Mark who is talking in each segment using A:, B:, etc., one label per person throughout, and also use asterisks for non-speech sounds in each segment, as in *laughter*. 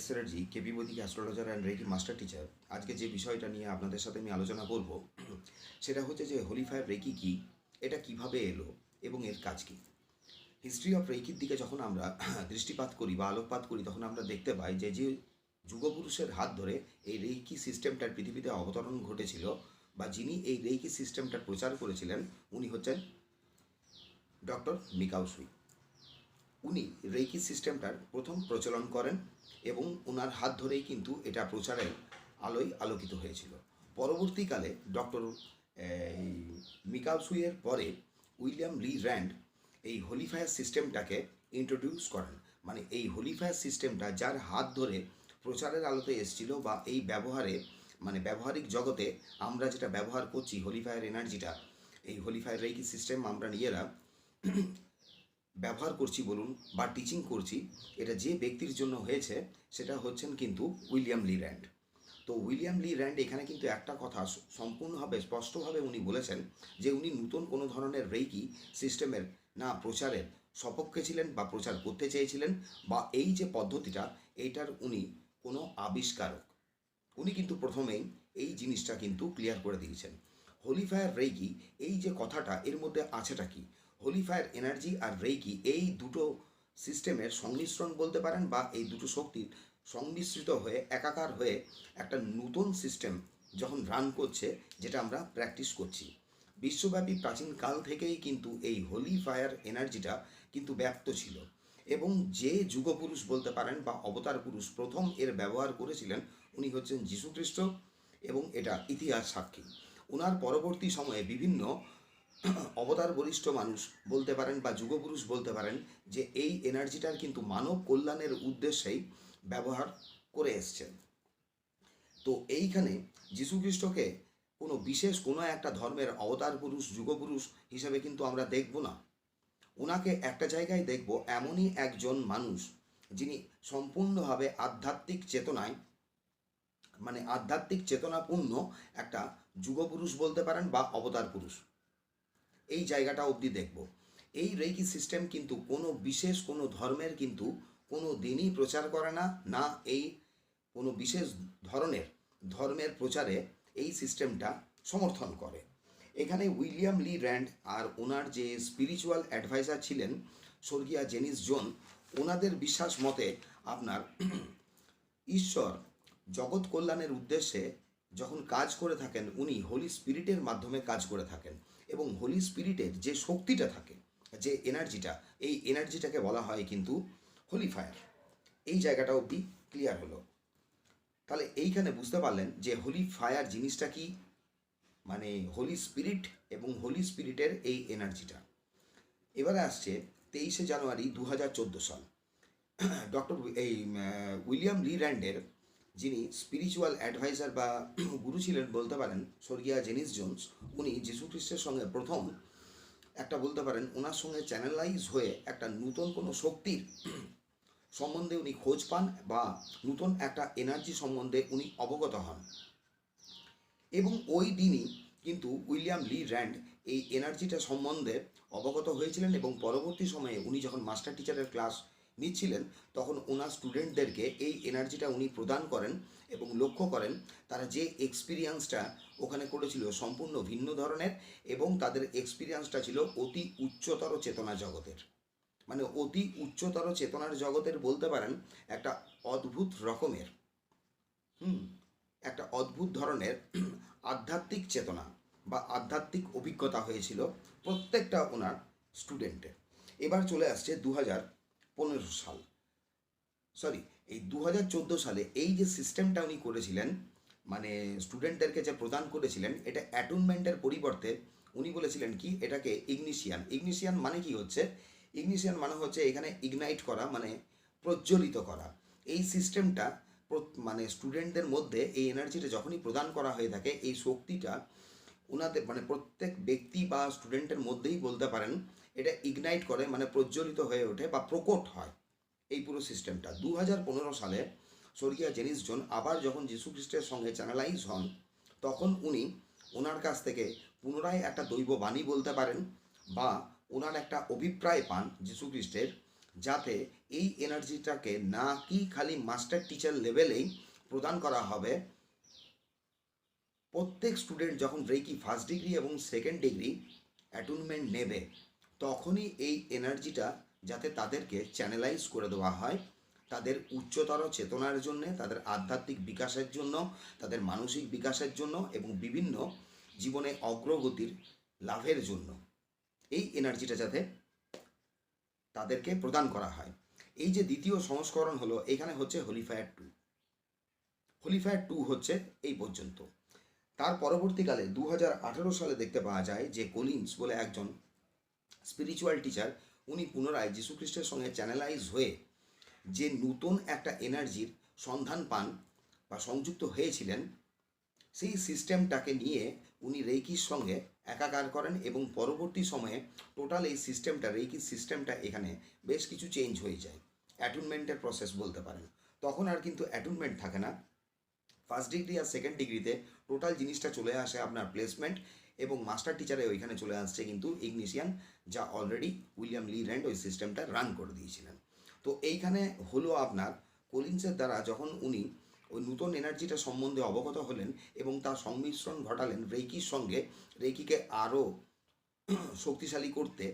A: S Chatterjee KP Vedic astrologer and Reiki master teacher আজকে যে বিষয়টা নিয়ে আপনাদের সাথে আমি আলোচনা করব, সেটা হচ্ছে যে হোলিফায়ার রেকি কি, এটা কীভাবে এলো এবং এর কাজ কি? হিস্ট্রি অফ রেকির দিকে যখন আমরা দৃষ্টিপাত করি বা আলোকপাত করি, তখন আমরা দেখতে পাই যে যে যুগপুরুষের হাত ধরে এই রেকি সিস্টেমটার পৃথিবীতে অবতরণ ঘটেছিল বা যিনি এই রেকি সিস্টেমটার প্রচার করেছিলেন, উনি হচ্ছেন ডক্টর মিকাউসুই উনি রেকি সিস্টেমটার প্রথম প্রচলন করেন এবং ওনার হাত ধরেই কিন্তু এটা প্রচারের আলোয় আলোকিত হয়েছিল। পরবর্তীকালে ডক্টর মিকাউসুইয়ের পরে উইলিয়াম লি র্যান্ড এই হোলিফায়ার সিস্টেমটাকে ইন্ট্রোডিউস করেন। মানে এই হোলিফায়ার সিস্টেমটা যার হাত ধরে প্রচারের আলোতে এসেছিল বা এই ব্যবহারে মানে ব্যবহারিক জগতে আমরা যেটা ব্যবহার করছি হোলিফায়ার এনার্জিটা, এই হোলিফায়ার রেকি সিস্টেম আমরা নিজেরা ব্যবহার করছি বলুন বা টিচিং করছি, এটা যে ব্যক্তির জন্য হয়েছে, সেটা হচ্ছেন কিন্তু উইলিয়াম লি র্যান্ড। তো উইলিয়াম লি র্যান্ড এখানে কিন্তু একটা কথা সম্পূর্ণভাবে, স্পষ্টভাবে উনি বলেছেন যে উনি নতুন কোনো ধরনের রেকি সিস্টেমের, না প্রচারের সপক্ষে ছিলেন বা প্রচার করতে চেয়েছিলেন বা এই যে পদ্ধতিটা, এইটার উনি কোনো আবিষ্কারক। উনি কিন্তু প্রথমেই এই জিনিসটা কিন্তু ক্লিয়ার করে দিয়েছেন। হোলিফায়ার রেকি এই যে কথাটা, এর মধ্যে আছেটা কি? হোলিফায়ার এনার্জি আর রেকি এই দুটো সিস্টেমের সংমিশ্রণ বলতে পারেন বা এই দুটো শক্তির সংমিশ্রিত হয়ে একাকার হয়ে একটা নতুন সিস্টেম যখন রান করছে, যেটা আমরা প্র্যাকটিস করছি। বিশ্বব্যাপী প্রাচীনকাল থেকেই কিন্তু এই হোলি ফায়ার এনার্জিটা কিন্তু ব্যপ্ত ছিল এবং যে যুগপুরুষ বলতে পারেন বা অবতার পুরুষ প্রথম এর ব্যবহার করেছিলেন উনি হচ্ছেন যীশুখ্রিস্ট এবং এটা ইতিহাস সাক্ষী। ওনার পরবর্তী সময়ে বিভিন্ন অবতার বরিষ্ঠ মানুষ বলতে পারেন বা যুগপুরুষ বলতে পারেন যে এই এনার্জিটার কিন্তু মানব কল্যাণের উদ্দেশ্যেই ব্যবহার করে এসছেন। তো এইখানে যীশুখ্রিস্টকে কোনো বিশেষ কোনো একটা ধর্মের অবতার পুরুষ, যুগপুরুষ হিসেবে কিন্তু আমরা দেখব না। ওনাকে একটা জায়গায় দেখব এমনই একজন মানুষ যিনি সম্পূর্ণভাবে আধ্যাত্মিক চেতনায় মানে আধ্যাত্মিক চেতনাপূর্ণ একটা যুগপুরুষ বলতে পারেন বা অবতার পুরুষ। এই জায়গাটা অবধি দেখব। এই রেকি সিস্টেম কিন্তু কোনো বিশেষ কোনো ধর্মের কিন্তু কোনো দিনই প্রচার করে না না এই কোনো বিশেষ ধরনের ধর্মের প্রচারে এই সিস্টেমটা সমর্থন করে। এখানে উইলিয়াম লি র্যান্ড আর ওনার যে স্পিরিচুয়াল অ্যাডভাইজার ছিলেন, স্বর্গীয়া জেনিস জোন, ওনাদের বিশ্বাস মতে আপনার ঈশ্বর জগৎ কল্যাণের উদ্দেশ্যে যখন কাজ করে থাকেন, উনি হোলি স্পিরিটের মাধ্যমে কাজ করে থাকেন। এবং হোলি স্পিরিটের যে শক্তিটা থাকে, যে এনার্জিটা এই এনার্জিটাকে বলা হয় কিন্তু হোলি ফায়ার এই জায়গাটা অবধি ক্লিয়ার হলো। তাহলে এইখানে বুঝতে পারলেন যে হোলি ফায়ার জিনিসটা কি? মানে হোলি স্পিরিট এবং হোলি স্পিরিটের এই এনার্জিটা এবারে আসছে তেইশে জানুয়ারি দু হাজার চোদ্দ সাল। *coughs* ডক্টর এই উইলিয়াম লি র্যান্ডের যিনি স্পিরিচুয়াল অ্যাডভাইজার বা গুরু ছিলেন বলতে পারেন, স্বর্গীয়া জেনিস জোন্স, উনি যীশু খ্রিস্টের সঙ্গে প্রথম একটা বলতে পারেন ওনার সঙ্গে চ্যানেলাইজ হয়ে একটা নূতন কোনো শক্তির সম্বন্ধে উনি খোঁজ পান বা নূতন একটা এনার্জি সম্বন্ধে উনি অবগত হন। এবং ওই দিনই কিন্তু উইলিয়াম লি র্যান্ড এই এনার্জিটা সম্বন্ধে অবগত হয়েছিলেন এবং পরবর্তী সময়ে উনি যখন মাস্টার টিচারের ক্লাস নিচ্ছিলেন, তখন ওনার স্টুডেন্টদেরকে এই এনার্জিটা উনি প্রদান করেন এবং লক্ষ্য করেন তারা যে এক্সপিরিয়েন্সটা ওখানে করেছিল সম্পূর্ণ ভিন্ন ধরনের এবং তাদের এক্সপিরিয়েন্সটা ছিল অতি উচ্চতর চেতনা জগতের। মানে অতি উচ্চতর চেতনার জগতের বলতে পারেন একটা অদ্ভুত রকমের। হুম, একটা অদ্ভুত ধরনের আধ্যাত্মিক চেতনা বা আধ্যাত্মিক অভিজ্ঞতা হয়েছিল প্রত্যেকটা ওনার স্টুডেন্টের এবার চলে আসছে দু হাজার পনেরো সাল। সরি এই দু হাজার চোদ্দ সালে এই যে সিস্টেমটা উনি করেছিলেন মানে স্টুডেন্টদেরকে যে প্রদান করেছিলেন, এটা অ্যাটুনমেন্টের পরিবর্তে উনি বলেছিলেন কি, এটাকে ইগনিশিয়ান ইগনিশিয়ান মানে কি হচ্ছে? ইগনিশিয়ান মানে হচ্ছে এখানে ইগনাইট করা মানে প্রজ্বলিত করা। এই সিস্টেমটা মানে স্টুডেন্টদের মধ্যে এই এনার্জিটা যখনই প্রদান করা হয়ে থাকে, এই শক্তিটা ওনাদের মানে প্রত্যেক ব্যক্তি বা স্টুডেন্টের মধ্যেই বলতে পারেন এটা ইগনাইট করে মানে প্রজ্বলিত হয়ে ওঠে বা প্রকট হয় এই পুরো সিস্টেমটা দু হাজার পনেরো সালে স্বর্গীয় জেনিস জন আবার যখন যীশু খ্রিস্টের সঙ্গে চ্যানেলাইজ হন, তখন উনি ওনার কাছ থেকে পুনরায় একটা দৈব বাণী বলতে পারেন বা ওনার একটা অভিপ্রায় পান যীশু খ্রিস্টের যাতে এই এনার্জিটাকে না কি খালি মাস্টার টিচার লেভেলেই প্রদান করা হবে। প্রত্যেক স্টুডেন্ট যখন রেকি ফার্স্ট ডিগ্রি এবং সেকেন্ড ডিগ্রি অ্যাটুনমেন্ট নেবে তখনই এই এনার্জিটা যাতে তাদেরকে চ্যানেলাইজ করে দেওয়া হয়, তাদের উচ্চতর চেতনার জন্য, তাদের আধ্যাত্মিক বিকাশের জন্য, তাদের মানসিক বিকাশের জন্য এবং বিভিন্ন জীবনে অগ্রগতির লাভের জন্য এই এনার্জিটা যাতে তাদেরকে প্রদান করা হয়। এই যে দ্বিতীয় সংস্করণ হলো, এখানে হচ্ছে হোলিফায়ার টু হোলিফায়ার টু হচ্ছে এই পর্যন্ত। তার পরবর্তীকালে দু হাজার আঠেরো সালে দেখতে পাওয়া যায় যে কলিন্স বলে একজন স্পিরিচুয়াল টিচার উনি পুনরায় যীশুখ্রিস্টের সঙ্গে চ্যানেলাইজ হয়ে যে নতুন একটা এনার্জির সন্ধান পান বা সংযুক্ত হয়েছিলেন, সেই সিস্টেমটাকে নিয়ে উনি রেইকির সঙ্গে একাকার করেন এবং পরবর্তী সময়ে টোটাল এই সিস্টেমটা রেইকির সিস্টেমটা এখানে বেশ কিছু চেঞ্জ হয়ে যায়। অ্যাটুনমেন্টের প্রসেস বলতে পারেন। তখন আর কিন্তু অ্যাটুনমেন্ট থাকে না। ফার্স্ট ডিগ্রি আর সেকেন্ড ডিগ্রিতে টোটাল জিনিসটা চলে আসে আপনার প্লেসমেন্ট এবং মাস্টার টিচারে ওইখানে চলে আসছে কিন্তু ইগনিশিয়ান, যা অলরেডি উইলিয়াম লি র্যান্ড ওই সিস্টেমটা রান করে দিয়েছিলেন। তো এইখানে হলো আপনার কলিন্সের দ্বারা যখন উনি ওই নূতন এনার্জিটা সম্বন্ধে অবগত হলেন এবং তার সংমিশ্রণ ঘটালেন রেকির সঙ্গে রেকিকে আরও শক্তিশালী করতে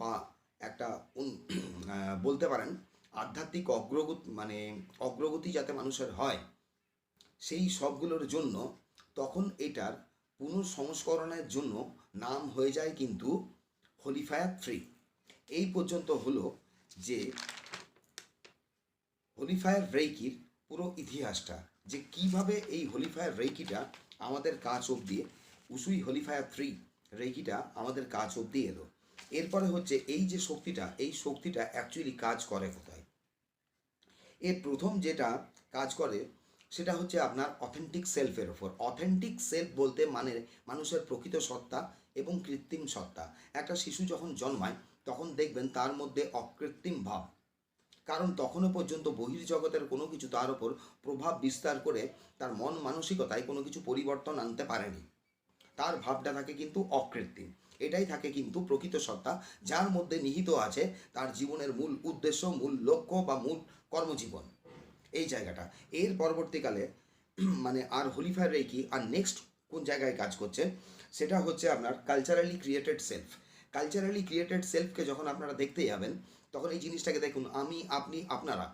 A: বা একটা বলতে পারেন আধ্যাত্মিক অগ্রগতি মানে অগ্রগতি যাতে মানুষের হয়, সেই সবগুলোর জন্য তখন এটার পুনঃসংস্করণের জন্য নাম হয়ে যায় কিন্তু হোলিফায়ার থ্রি। এই পর্যন্ত হলো যে হোলিফায়ার রেইকির পুরো ইতিহাসটা, যে কীভাবে এই হোলিফায়ার রেইকিটা আমাদের কাজ অবধি, উসুই হোলিফায়ার থ্রি রেইকিটা আমাদের কাজ অবধি এলো। এরপরে হচ্ছে এই যে শক্তিটা, এই শক্তিটা অ্যাকচুয়ালি কাজ করে কোথায়? এর প্রথম যেটা কাজ করে সেটা হচ্ছে আপনার অথেন্টিক সেলফের ওপর অথেন্টিক সেলফ বলতে মানে মানুষের প্রকৃত সত্তা এবং কৃত্রিম সত্তা। একটা শিশু যখন জন্মায়, তখন দেখবেন তার মধ্যে অকৃত্রিম ভাব। কারণ তখনও পর্যন্ত বহির্জগতের কোনো কিছু তার ওপর প্রভাব বিস্তার করে তার মন মানসিকতায় কোনো কিছু পরিবর্তন আনতে পারেনি। তার ভাবটা থাকে কিন্তু অকৃত্রিম। এটাই থাকে কিন্তু প্রকৃত সত্তা, যার মধ্যে নিহিত আছে তার জীবনের মূল উদ্দেশ্য, মূল লক্ষ্য বা মূল কর্মজীবন। এই জায়গাটা। এর পরবর্তীকালে মানে আর হোলিফায়ার রেকি আর নেক্সট কোন জায়গায় কাজ করছে, সেটা হচ্ছে আপনার culturally created self culturally created সেলফকে যখন আপনারা দেখতে যাবেন, তখন এই জিনিসটাকে দেখুন, আমি, আপনি, আপনারা।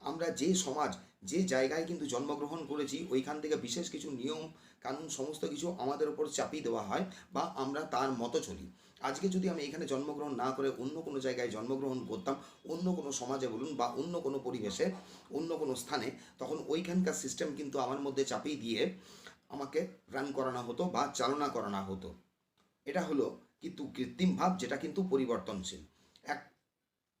A: আমরা যে সমাজ, যে জায়গায় কিন্তু জন্মগ্রহণ করেছি, ওইখান থেকে বিশেষ কিছু নিয়ম, কানুন, সমস্ত কিছু আমাদের উপর চাপিয়ে দেওয়া হয় বা আমরা তার মতো চলি। আজকে যদি আমি এখানে জন্মগ্রহণ না করে অন্য কোনো জায়গায় জন্মগ্রহণ করতাম, অন্য কোনো সমাজে বলুন বা অন্য কোনো পরিবেশে, অন্য কোনো স্থানে, তখন ওইখানকার সিস্টেম কিন্তু আমার মধ্যে চাপিয়ে দিয়ে আমাকে রান করানো হতো বা চালনা করানো হতো। এটা হলো কিন্তু কৃত্রিম ভাব যেটা কিন্তু পরিবর্তনশীল। এক,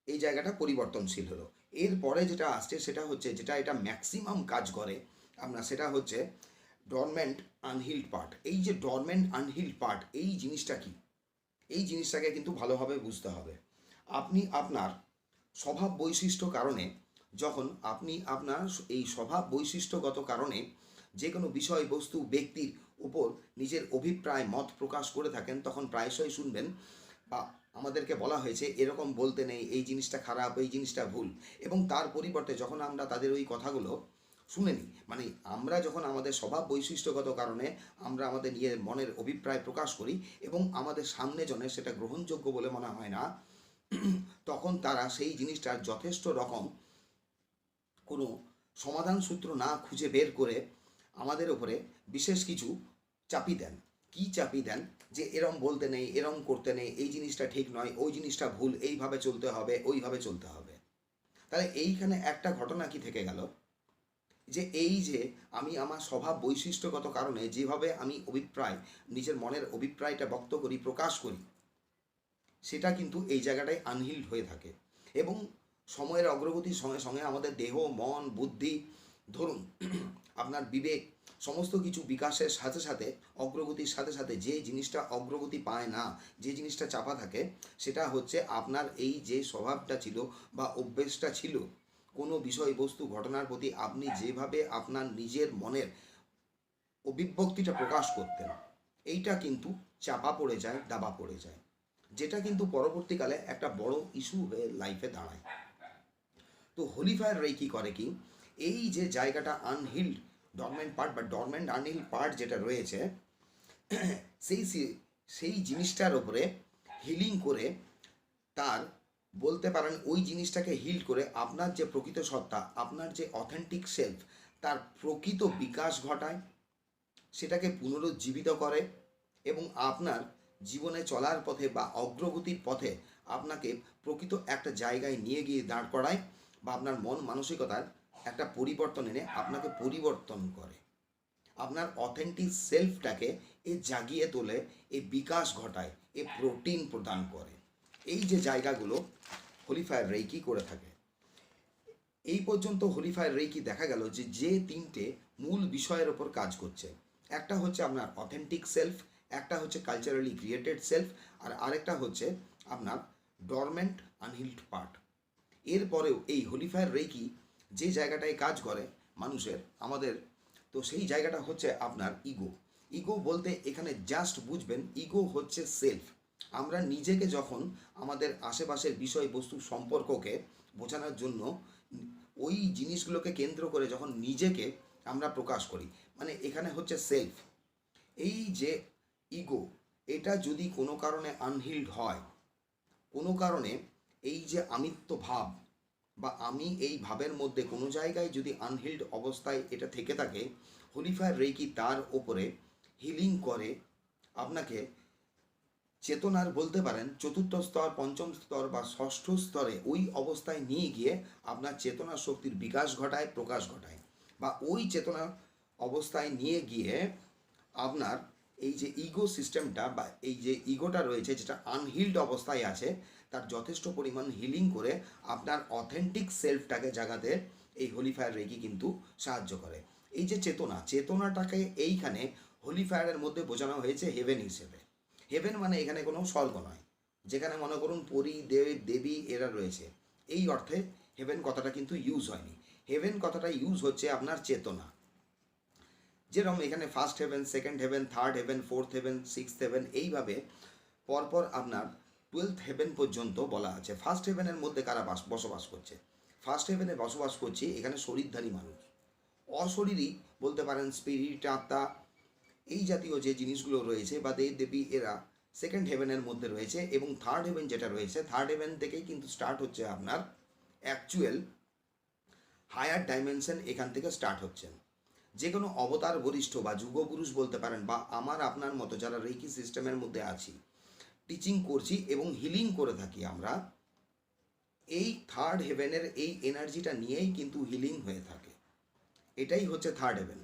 A: এই জায়গাটা পরিবর্তনশীল হলো। এরপরে যেটা আসছে সেটা হচ্ছে যেটা এটা ম্যাক্সিমাম কাজ করে, আপনার সেটা হচ্ছে ডরমেন্ট আনহিল্ড পার্ট এই যে ডরমেন্ট আনহিল্ড পার্ট এই জিনিসটা কি? এই জিনিসটাকে কিন্তু ভালোভাবে বুঝতে হবে। আপনি আপনার স্বভাব বৈশিষ্ট্য কারণে যখন আপনি আপনার এই স্বভাব বৈশিষ্ট্যগত কারণে যে কোনো বিষয়বস্তু ব্যক্তির উপর নিজের অভিপ্রায়, মত প্রকাশ করে থাকেন, তখন প্রায়শই শুনবেন, বা আমাদেরকে বলা হয়েছে এরকম বলতে নেই, এই জিনিসটা খারাপ, এই জিনিসটা ভুল। এবং তার পরিবর্তে যখন আমরা তাদের ওই কথাগুলো শুনেনি। মানে আমরা যখন আমাদের স্বভাব বৈশিষ্ট্যগত কারণে আমরা আমাদের নিজের মনের অভিপ্রায় প্রকাশ করি এবং আমাদের সামনে জনের সেটা গ্রহণযোগ্য বলে মনে হয় না, তখন তারা সেই জিনিসটার যথেষ্ট রকম কোনো সমাধান সূত্র না খুঁজে বের করে আমাদের ওপরে বিশেষ কিছু চাপি দেন। কি চাপি দেন? যে এরম বলতে নেই, এরম করতে নেই, এই জিনিসটা ঠিক নয়, ওই জিনিসটা ভুল, এইভাবে চলতে হবে, ওইভাবে চলতে হবে। তাহলে এইখানে একটা ঘটনা কি থেকে গেল? যে এই যে আমি আমার স্বভাব বৈশিষ্ট্যগত কারণে যেভাবে আমি অভিপ্রায়, নিজের মনের অভিপ্রায়টা ব্যক্ত করি, প্রকাশ করি, সেটা কিন্তু এই জায়গাটায় আনহিল্ড হয়ে থাকে। এবং সময়ের অগ্রগতির সঙ্গে সঙ্গে আমাদের দেহ, মন, বুদ্ধি, ধরুন, *clears throat* আপনার বিবেক, সমস্ত কিছু বিকাশের সাথে সাথে, অগ্রগতির সাথে সাথে যে জিনিসটা অগ্রগতি পায় না, যে জিনিসটা চাপা থাকে, সেটা হচ্ছে আপনার এই যে স্বভাবটা ছিল বা অভ্যেসটা ছিল কোনো বিষয়বস্তু ঘটনার প্রতি আপনি যেভাবে আপনার নিজের মনের অভিব্যক্তিটা প্রকাশ করতেন এইটা কিন্তু চাপা পড়ে যায় দাবা পড়ে যায়। যেটা কিন্তু পরবর্তীকালে একটা বড় ইস্যু হয়ে লাইফে দাঁড়ায়। তো হোলিফায়ার রে কি করে কি এই যে জায়গাটা আনহিল্ড ডরমেন্ট পার্ট বা ডরমেন্ট আনহিল্ড পার্ট যেটা রয়েছে সেই সেই জিনিসটার ওপরে হিলিং করে তার বলতে পারেন ওই জিনিসটাকে হিল করে আপনার যে প্রকৃত সত্তা, আপনার যে অথেন্টিক সেলফ তার প্রকৃত বিকাশ ঘটায়, সেটাকে পুনরুজ্জীবিত করে এবং আপনার জীবনে চলার পথে বা অগ্রগতির পথে আপনাকে প্রকৃত একটা জায়গায় নিয়ে গিয়ে দাঁড় করায় বা আপনার মন মানসিকতার একটা পরিবর্তন এনে আপনাকে পরিবর্তন করে। আপনার অথেন্টিক সেলফটাকে এ জাগিয়ে তোলে, এ বিকাশ ঘটায়, এ প্রোটিন প্রদান করে। এই যে জায়গাগুলো হোলিফায়ার রেকি করে থাকে, এই পর্যন্ত হোলিফায়ার রেকি দেখা গেল যে যে তিনটে মূল বিষয়ের ওপর কাজ করছে। একটা হচ্ছে আপনার অথেন্টিক সেলফ একটা হচ্ছে কালচারালি ক্রিয়েটেড সেলফ আর আরেকটা হচ্ছে আপনার ডরমেন্ট আনহিল্ড পার্ট এরপরেও এই হোলিফায়ার রেকি যে জায়গাটায় কাজ করে মানুষের, আমাদের, তো সেই জায়গাটা হচ্ছে আপনার ইগো ইগো বলতে এখানে জাস্ট বুঝবেন ইগো হচ্ছে সেলফ আমরা নিজেকে যখন আমাদের আশেপাশের বিষয়বস্তু সম্পর্ককে বোঝানোর জন্য ওই জিনিসগুলোকে কেন্দ্র করে যখন নিজেকে আমরা প্রকাশ করি মানে এখানে হচ্ছে সেলফ এই যে ইগো এটা যদি কোনো কারণে আনহিল্ড হয়, কোনো কারণে এই যে আমিত্ব ভাব বা আমি এই ভাবের মধ্যে কোনো জায়গায় যদি আনহিল্ড অবস্থায় এটা থেকে থাকে হোলিফায়ার রেকি তার ওপরে হিলিং করে আপনাকে চেতনার বলতে পারেন চতুর্থ স্তর, পঞ্চম স্তর বা ষষ্ঠ স্তরে ওই অবস্থায় নিয়ে গিয়ে আপনার চেতনা শক্তির বিকাশ ঘটায়, প্রকাশ ঘটায়। বা ওই চেতনা অবস্থায় নিয়ে গিয়ে আপনার এই যে ইগো সিস্টেমটা বা এই যে ইগোটা রয়েছে, যেটা আনহিল্ড অবস্থায় আছে, তার যথেষ্ট পরিমাণ হিলিং করে আপনার অথেন্টিক সেলফটাকে জাগাতে এই হোলিফায়ার রেকি কিন্তু সাহায্য করে। এই যে চেতনা, চেতনাটাকে এইখানে হোলিফায়ারের মধ্যে বোঝানো হয়েছে হেভেন হিসেবে। হেভেন মানে এখানে কোনো স্বর্গ নয়। যেখানে মনে করুন পরী, দেব, দেবী এরা রয়েছে। এই অর্থে হেভেন কথাটা কিন্তু ইউজ হয়নি। হেভেন কথাটা ইউজ হচ্ছে আপনার চেতনা। যেরকম এখানে first heaven second heaven third heaven fourth heaven sixth heaven এইভাবে পরপর আপনার টুয়েলথ হেভেন পর্যন্ত বলা আছে। ফার্স্ট হেভেনের মধ্যে কারা বাস বসবাস করছে? ফার্স্ট হেভেনে বসবাস করছে এখানে শরীরধারী মানুষ। অশরীরই বলতে পারেন স্পিরিট আত্মা এই জাতীয় যে জিনিসগুলো রয়েছে বা দেব দেবী এরা সেকেন্ড হেভেনের মধ্যে রয়েছে এবং থার্ড হেভেন যেটা রয়েছে থার্ড হেভেন থেকেই কিন্তু স্টার্ট হচ্ছে আপনার অ্যাকচুয়াল হায়ার ডাইমেনশন এখান থেকে স্টার্ট হচ্ছে। যে কোনো অবতার বরিষ্ঠ বা যুগপুরুষ বলতে পারেন বা আমার আপনার মতো যারা রেকি সিস্টেমের মধ্যে আছি টিচিং করছি এবং হিলিং করে থাকি আমরা, এই থার্ড হেভেনের এই এনার্জিটা নিয়েই কিন্তু হিলিং হয়ে থাকে। এটাই হচ্ছে থার্ড হেভেন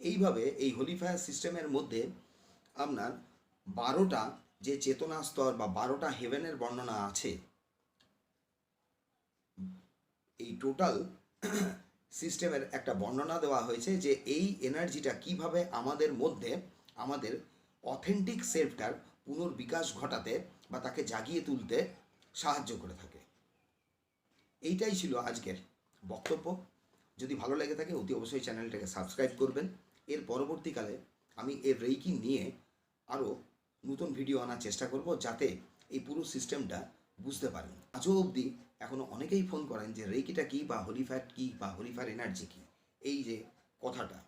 A: এইভাবে এই হোলিফায়ার সিস্টেমের মধ্যে আপনার বারোটা যে চেতনা স্তর বা বারোটা হেভেনের বর্ণনা আছে, এই টোটাল সিস্টেমের একটা বর্ণনা দেওয়া হয়েছে যে এই এনার্জিটা কীভাবে আমাদের মধ্যে আমাদের অথেন্টিক সেলফটার পুনর্বিকাশ ঘটাতে বা তাকে জাগিয়ে তুলতে সাহায্য করে থাকে। এইটাই ছিল আজকের বক্তব্য। যদি ভালো লেগে থাকে, অতি অবশ্যই চ্যানেলটাকে সাবস্ক্রাইব করবেন। এর পরবর্তীকালে আমি এর রেইকি নিয়ে আরও নতুন ভিডিও আনার চেষ্টা করব যাতে এই পুরো সিস্টেমটা বুঝতে পারেন আজও অবধি এখনও অনেকেই ফোন করেন যে রেইকিটা কী বা হোলিফায়ার কী বা হোলিফায়ার এনার্জি কী? এই যে কথাটা,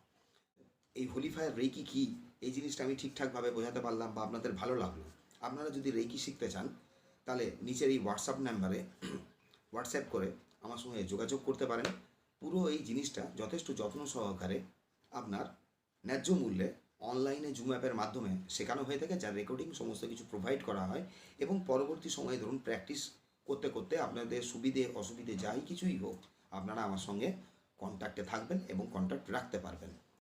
A: এই হোলিফায়ার রেইকি কী? এই জিনিসটা আমি ঠিকঠাকভাবে বোঝাতে পারলাম বা আপনাদের ভালো লাগল। আপনারা যদি রেইকি শিখতে চান, তাহলে নিচের এই হোয়াটসঅ্যাপ নাম্বারে হোয়াটসঅ্যাপ করে আমার সঙ্গে যোগাযোগ করতে পারেন। পুরো এই জিনিসটা যথেষ্ট যত্ন সহকারে আপনার ন্যায্য মূল্যে অনলাইনে জুম অ্যাপের মাধ্যমে শেখানো হয়ে থাকে, যার রেকর্ডিং সমস্ত কিছু প্রোভাইড করা হয় এবং পরবর্তী সময়ে ধরুন প্র্যাকটিস করতে করতে আপনাদের সুবিধে অসুবিধে যাই কিছুই হোক, আপনারা আমার সঙ্গে কন্ট্যাক্টে থাকবেন এবং কন্ট্যাক্ট রাখতে পারবেন।